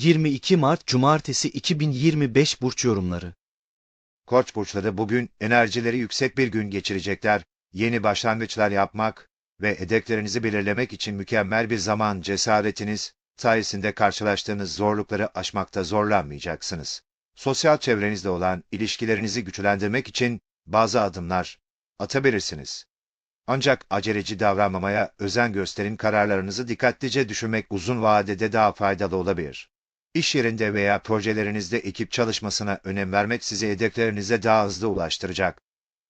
22 Mart Cumartesi 2025 Burç Yorumları Koç burçları bugün enerjileri yüksek bir gün geçirecekler. Yeni başlangıçlar yapmak ve hedeflerinizi belirlemek için mükemmel bir zaman cesaretiniz sayesinde karşılaştığınız zorlukları aşmakta zorlanmayacaksınız. Sosyal çevrenizde olan ilişkilerinizi güçlendirmek için bazı adımlar atabilirsiniz. Ancak aceleci davranmamaya özen gösterin kararlarınızı dikkatlice düşünmek uzun vadede daha faydalı olabilir. İş yerinde veya projelerinizde ekip çalışmasına önem vermek sizi hedeflerinize daha hızlı ulaştıracak.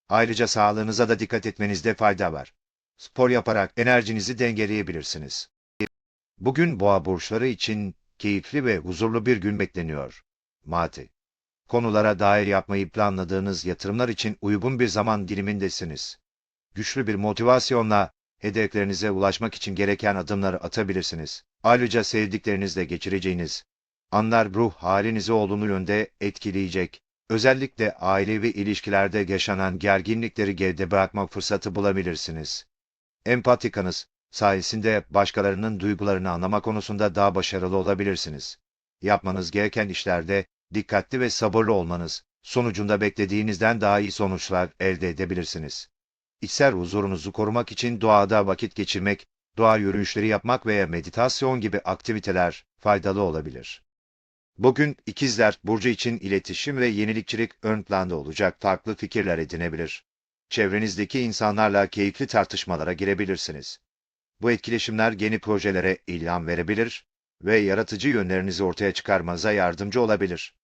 Ayrıca sağlığınıza da dikkat etmenizde fayda var. Spor yaparak enerjinizi dengeleyebilirsiniz. Bugün boğa burçları için keyifli ve huzurlu bir gün bekleniyor. Mati. Konulara dair yapmayı planladığınız yatırımlar için uygun bir zaman dilimindesiniz. Güçlü bir motivasyonla hedeflerinize ulaşmak için gereken adımları atabilirsiniz. Ayrıca sevdiklerinizle geçireceğiniz anlar ruh halinizi olumlu yönde etkileyecek. Özellikle ailevi ilişkilerde yaşanan gerginlikleri geride bırakmak fırsatı bulabilirsiniz. Empatikanız sayesinde başkalarının duygularını anlama konusunda daha başarılı olabilirsiniz. Yapmanız gereken işlerde dikkatli ve sabırlı olmanız sonucunda beklediğinizden daha iyi sonuçlar elde edebilirsiniz. İçsel huzurunuzu korumak için doğada vakit geçirmek, doğa yürüyüşleri yapmak veya meditasyon gibi aktiviteler faydalı olabilir. Bugün ikizler burcu için iletişim ve yenilikçilik ön planda olacak farklı fikirler edinebilir. Çevrenizdeki insanlarla keyifli tartışmalara girebilirsiniz. Bu etkileşimler yeni projelere ilham verebilir ve yaratıcı yönlerinizi ortaya çıkarmanıza yardımcı olabilir.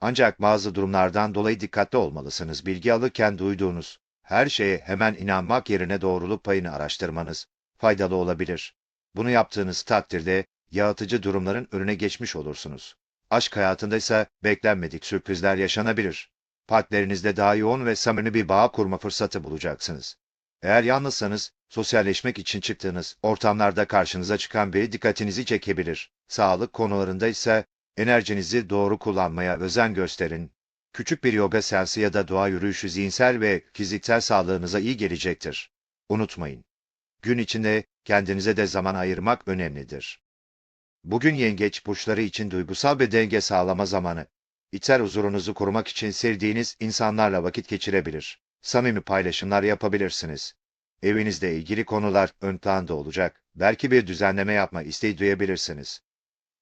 Ancak bazı durumlardan dolayı dikkatli olmalısınız. Bilgi alırken duyduğunuz her şeye hemen inanmak yerine doğruluk payını araştırmanız faydalı olabilir. Bunu yaptığınız takdirde yaratıcı durumların önüne geçmiş olursunuz. Aşk hayatında ise beklenmedik sürprizler yaşanabilir. Partnerinizle daha yoğun ve samimi bir bağ kurma fırsatı bulacaksınız. Eğer yalnızsanız, sosyalleşmek için çıktığınız ortamlarda karşınıza çıkan biri dikkatinizi çekebilir. Sağlık konularında ise enerjinizi doğru kullanmaya özen gösterin. Küçük bir yoga seansı ya da doğa yürüyüşü zihinsel ve fiziksel sağlığınıza iyi gelecektir. Unutmayın. Gün içinde kendinize de zaman ayırmak önemlidir. Bugün yengeç burçları için duygusal bir denge sağlama zamanı. İçsel huzurunuzu korumak için sevdiğiniz insanlarla vakit geçirebilir. Samimi paylaşımlar yapabilirsiniz. Evinizle ilgili konular ön planda olacak. Belki bir düzenleme yapma isteği duyabilirsiniz.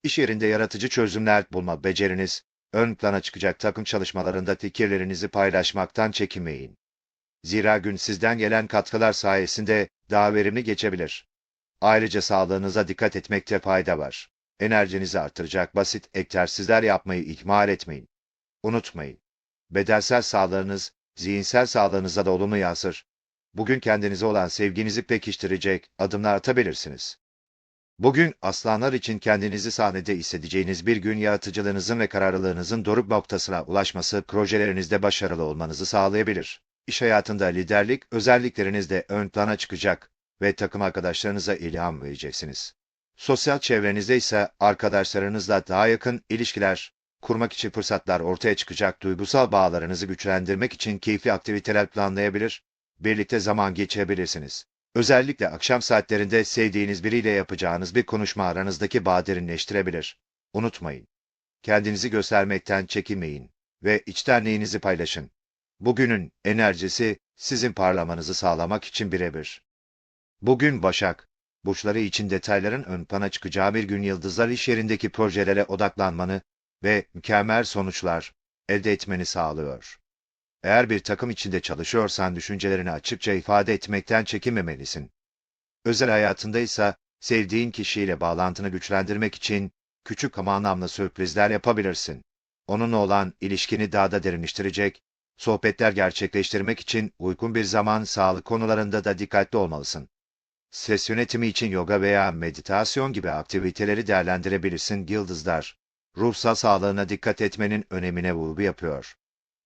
İş yerinde yaratıcı çözümler bulma beceriniz ön plana çıkacak takım çalışmalarında fikirlerinizi paylaşmaktan çekinmeyin. Zira gün sizden gelen katkılar sayesinde daha verimli geçebilir. Ayrıca sağlığınıza dikkat etmekte fayda var. Enerjinizi artıracak basit egzersizler yapmayı ihmal etmeyin. Unutmayın, bedensel sağlığınız, zihinsel sağlığınıza da olumlu yansır. Bugün kendinize olan sevginizi pekiştirecek adımlar atabilirsiniz. Bugün aslanlar için kendinizi sahnede hissedeceğiniz bir gün yaratıcılığınızın ve kararlılığınızın doruk noktasına ulaşması projelerinizde başarılı olmanızı sağlayabilir. İş hayatında liderlik özelliklerinizde ön plana çıkacak ve takım arkadaşlarınıza ilham vereceksiniz. Sosyal çevrenizde ise arkadaşlarınızla daha yakın ilişkiler kurmak için fırsatlar ortaya çıkacak duygusal bağlarınızı güçlendirmek için keyifli aktiviteler planlayabilir, birlikte zaman geçirebilirsiniz. Özellikle akşam saatlerinde sevdiğiniz biriyle yapacağınız bir konuşma aranızdaki bağı derinleştirebilir. Unutmayın, kendinizi göstermekten çekinmeyin ve içtenliğinizi paylaşın. Bugünün enerjisi sizin parlamanızı sağlamak için birebir. Bugün Başak, burçları için detayların ön plana çıkacağı bir gün yıldızlar iş yerindeki projelere odaklanmanı ve mükemmel sonuçlar elde etmeni sağlıyor. Eğer bir takım içinde çalışıyorsan düşüncelerini açıkça ifade etmekten çekinmemelisin. Özel hayatında ise sevdiğin kişiyle bağlantını güçlendirmek için küçük ama anlamlı sürprizler yapabilirsin. Onunla olan ilişkini daha da derinleştirecek, sohbetler gerçekleştirmek için uygun bir zaman sağlık konularında da dikkatli olmalısın. Ses yönetimi için yoga veya meditasyon gibi aktiviteleri değerlendirebilirsin yıldızlar. Ruhsal sağlığına dikkat etmenin önemine vurgu yapıyor.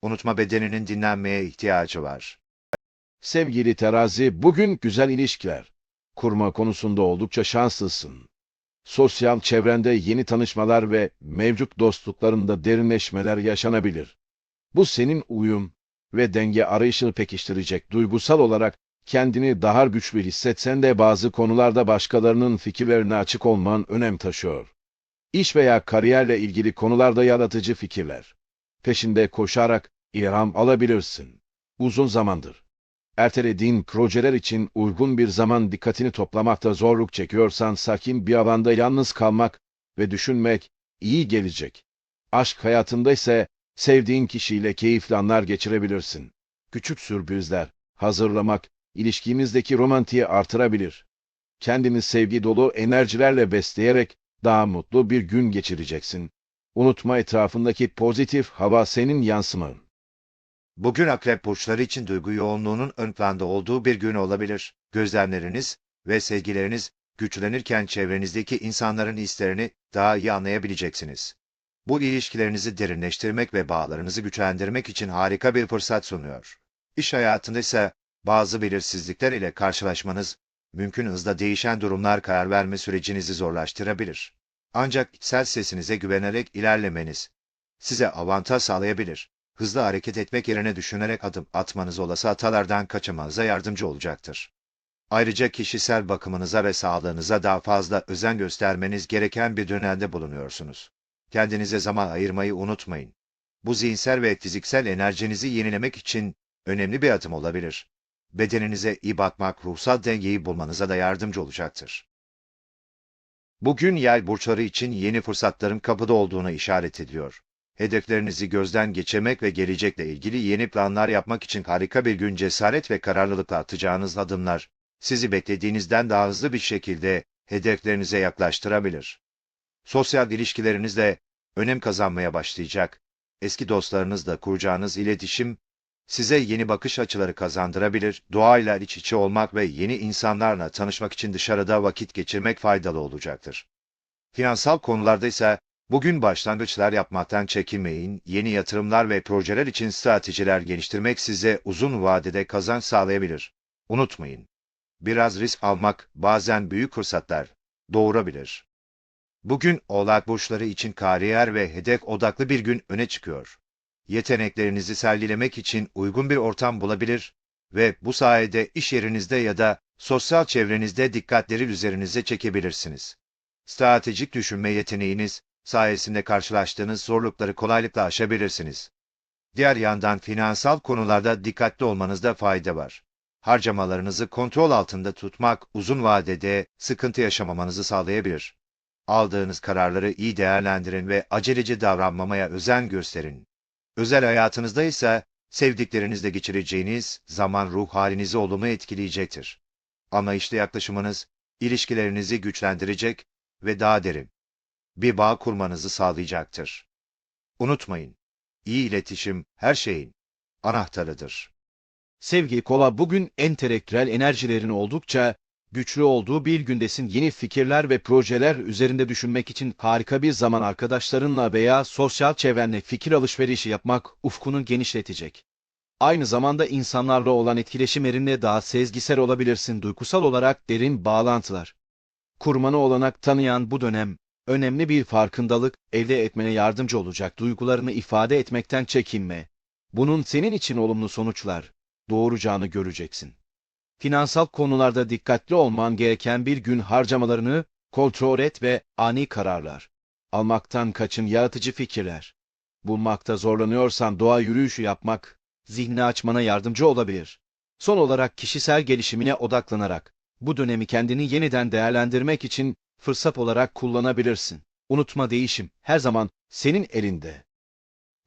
Unutma bedeninin dinlenmeye ihtiyacı var. Sevgili terazi, bugün güzel ilişkiler. Kurma konusunda oldukça şanslısın. Sosyal çevrende yeni tanışmalar ve mevcut dostluklarında derinleşmeler yaşanabilir. Bu senin uyum ve denge arayışını pekiştirecek. Duygusal olarak kendini daha güçlü hissetsen de bazı konularda başkalarının fikirlerine açık olman önem taşıyor. İş veya kariyerle ilgili konularda yaratıcı fikirler. Peşinde koşarak ilham alabilirsin. Uzun zamandır. Ertelediğin projeler için uygun bir zaman dikkatini toplamakta zorluk çekiyorsan sakin bir alanda yalnız kalmak ve düşünmek iyi gelecek. Aşk hayatında ise sevdiğin kişiyle keyifli anlar geçirebilirsin. Küçük sürprizler hazırlamak ilişkinizdeki romantiği artırabilir. Kendini sevgi dolu enerjilerle besleyerek daha mutlu bir gün geçireceksin. Unutma etrafındaki pozitif hava senin yansıman. Bugün akrep burçları için duygu yoğunluğunun ön planda olduğu bir gün olabilir. Gözlemleriniz ve sevgileriniz güçlenirken çevrenizdeki insanların hislerini daha iyi anlayabileceksiniz. Bu ilişkilerinizi derinleştirmek ve bağlarınızı güçlendirmek için harika bir fırsat sunuyor. İş hayatında ise bazı belirsizlikler ile karşılaşmanız, mümkün hızda değişen durumlar karar verme sürecinizi zorlaştırabilir. Ancak içsel sesinize güvenerek ilerlemeniz size avantaj sağlayabilir hızlı hareket etmek yerine düşünerek adım atmanız olası hatalardan kaçınmanıza yardımcı olacaktır. Ayrıca kişisel bakımınıza ve sağlığınıza daha fazla özen göstermeniz gereken bir dönemde bulunuyorsunuz. Kendinize zaman ayırmayı unutmayın. Bu zihinsel ve fiziksel enerjinizi yenilemek için önemli bir adım olabilir. Bedeninize iyi bakmak ruhsal dengeyi bulmanıza da yardımcı olacaktır. Bugün yay burçları için yeni fırsatların kapıda olduğunu işaret ediyor. Hedeflerinizi gözden geçirmek ve gelecekle ilgili yeni planlar yapmak için harika bir gün cesaret ve kararlılıkla atacağınız adımlar, sizi beklediğinizden daha hızlı bir şekilde hedeflerinize yaklaştırabilir. Sosyal ilişkileriniz de önem kazanmaya başlayacak. Eski dostlarınızla kuracağınız iletişim, size yeni bakış açıları kazandırabilir, doğayla iç içe olmak ve yeni insanlarla tanışmak için dışarıda vakit geçirmek faydalı olacaktır. Finansal konularda ise Bugün başlangıçlar yapmaktan çekinmeyin, yeni yatırımlar ve projeler için stratejiler geliştirmek size uzun vadede kazanç sağlayabilir. Unutmayın, biraz risk almak bazen büyük fırsatlar doğurabilir. Bugün oğlak burçları için kariyer ve hedef odaklı bir gün öne çıkıyor. Yeteneklerinizi sergilemek için uygun bir ortam bulabilir ve bu sayede iş yerinizde ya da sosyal çevrenizde dikkatleri üzerinize çekebilirsiniz. Stratejik düşünme yeteneğiniz, sayesinde karşılaştığınız zorlukları kolaylıkla aşabilirsiniz. Diğer yandan finansal konularda dikkatli olmanızda fayda var. Harcamalarınızı kontrol altında tutmak uzun vadede sıkıntı yaşamamanızı sağlayabilir. Aldığınız kararları iyi değerlendirin ve aceleci davranmamaya özen gösterin. Özel hayatınızda ise sevdiklerinizle geçireceğiniz zaman ruh halinizi olumlu etkileyecektir. Anlayışlı yaklaşımınız ilişkilerinizi güçlendirecek ve daha derin, bir bağ kurmanızı sağlayacaktır. Unutmayın, iyi iletişim her şeyin anahtarıdır. Sevgili Kova bugün entelektüel enerjilerin oldukça güçlü olduğu bir gündesin yeni fikirler ve projeler üzerinde düşünmek için harika bir zaman arkadaşlarınla veya sosyal çevrenle fikir alışverişi yapmak ufkunu genişletecek. Aynı zamanda insanlarla olan etkileşimlerinde daha sezgisel olabilirsin duygusal olarak derin bağlantılar. Kurmanı olanak tanıyan bu dönem önemli bir farkındalık elde etmene yardımcı olacak duygularını ifade etmekten çekinme. Bunun senin için olumlu sonuçlar doğuracağını göreceksin. Finansal konularda dikkatli olman gereken bir gün harcamalarını kontrol et ve ani kararlar. Almaktan kaçın yaratıcı fikirler. Bulmakta zorlanıyorsan doğa yürüyüşü yapmak, zihni açmana yardımcı olabilir. Son olarak kişisel gelişimine odaklanarak, bu dönemi kendini yeniden değerlendirmek için fırsat olarak kullanabilirsin. Unutma değişim her zaman senin elinde.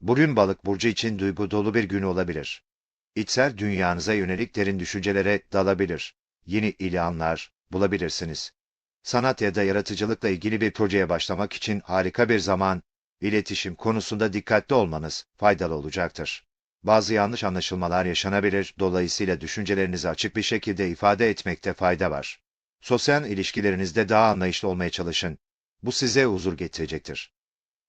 Bugün balık burcu için duygu dolu bir gün olabilir. İçsel dünyanıza yönelik derin düşüncelere dalabilir. Yeni ilanlar bulabilirsiniz. Sanat ya da yaratıcılıkla ilgili bir projeye başlamak için harika bir zaman, iletişim konusunda dikkatli olmanız faydalı olacaktır. Bazı yanlış anlaşılmalar yaşanabilir, dolayısıyla düşüncelerinizi açık bir şekilde ifade etmekte fayda var. Sosyal ilişkilerinizde daha anlayışlı olmaya çalışın. Bu size huzur getirecektir.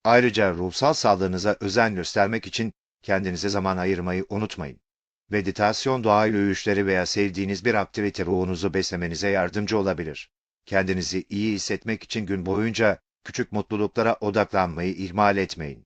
Ayrıca ruhsal sağlığınıza özen göstermek için kendinize zaman ayırmayı unutmayın. Meditasyon, doğa yürüyüşleri veya sevdiğiniz bir aktivite ruhunuzu beslemenize yardımcı olabilir. Kendinizi iyi hissetmek için gün boyunca küçük mutluluklara odaklanmayı ihmal etmeyin.